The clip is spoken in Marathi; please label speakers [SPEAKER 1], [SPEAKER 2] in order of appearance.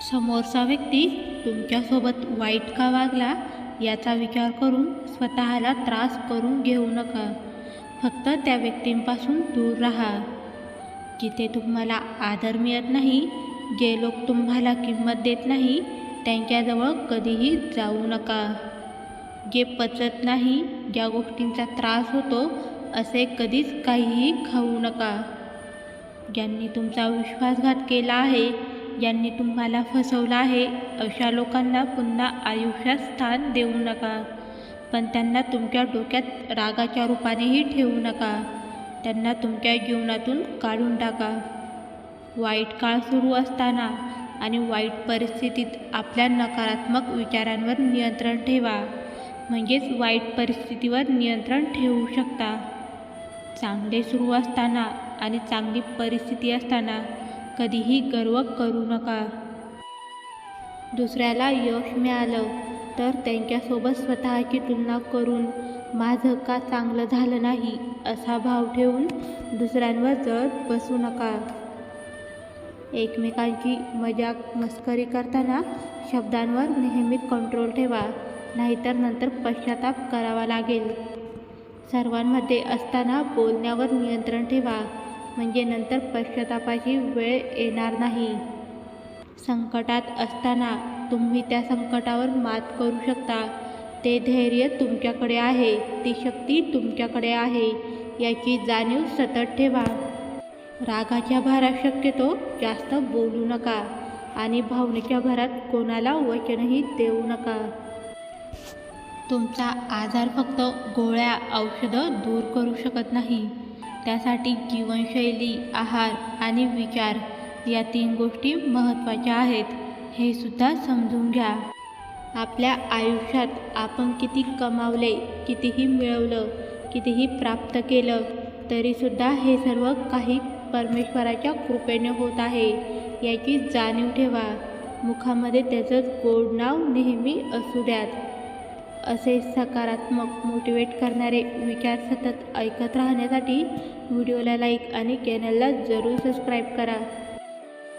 [SPEAKER 1] समोरचा व्यक्ती तुमच्यासोबत वाईट का वागला याचा विचार करून स्वतःला त्रास करून घेऊ नका. फक्त त्या व्यक्तींपासून दूर राहा. जिथे तुम्हाला आदर मिळत नाही जे लोक तुम्हाला किंमत देत नाही त्यांच्याजवळ कधीही जाऊ नका. जे पचत नाही ज्या गोष्टींचा त्रास होतो असे कधीच काहीही खाऊ नका. ज्यांनी तुमचा विश्वासघात केला आहे ज्यांनी तुम्हाला फसवलं आहे. अशा लोकांना पुन्हा आयुष्यात स्थान देऊ नका. पण त्यांना तुमच्या डोक्यात रागाच्या रूपानेही ठेवू नका. त्यांना तुमच्या जीवनातून काढून टाका. वाईट काळ सुरू असताना आणि वाईट परिस्थितीत आपल्या नकारात्मक विचारांवर नियंत्रण ठेवा. म्हणजेच वाईट परिस्थितीवर नियंत्रण ठेवू शकता. चांगले सुरू असताना आणि चांगली परिस्थिती असताना कधीही गर्व करू नका. दुसऱ्याला यश मिळालं तर त्यांच्यासोबत स्वतःची तुलना करून माझं का चांगलं झालं नाही असा भाव ठेवून दुसऱ्यांवर जळत बसू नका. एकमेकांची मजाक मस्करी करताना शब्दांवर नेहमी कंट्रोल ठेवा नाहीतर नंतर पश्चाताप करावा लागेल. सर्वांमध्ये असताना बोलण्यावर नियंत्रण ठेवा. म्हणजे नंतर पश्चातापाची वेळ येणार नाही. संकटात असताना तुम्ही त्या संकटावर मात करू शकता. ते धैर्य तुमच्याकडे आहे ती शक्ती तुमच्याकडे आहे याची जाणीव सतत ठेवा. रागाच्या भारात शक्यतो जास्त बोलू नका आणि भावनेच्या भरात कोणाला वचनही देऊ नका. तुमचा आजार फक्त गोळ्या औषधं दूर करू शकत नाही. त्यासाठी जीवनशैली आहार आणि विचार या तीन गोष्टी महत्त्वाच्या आहेत. हे सुद्धा समजून घ्या. आपल्या आयुष्यात आपण किती कमावले कितीही मिळवलं कितीही प्राप्त केलं तरीसुद्धा हे सर्व काही परमेश्वराच्या कृपेने होत आहे याची जाणीव ठेवा. मुखामध्ये त्याचं गोड नाव नेहमी असू द्यात. असे सकारात्मक मोटिवेट करणारे विचार सतत ऐकत राहण्यासाठी व्हिडिओला लाईक आणि चॅनलला जरूर सबस्क्राईब करा.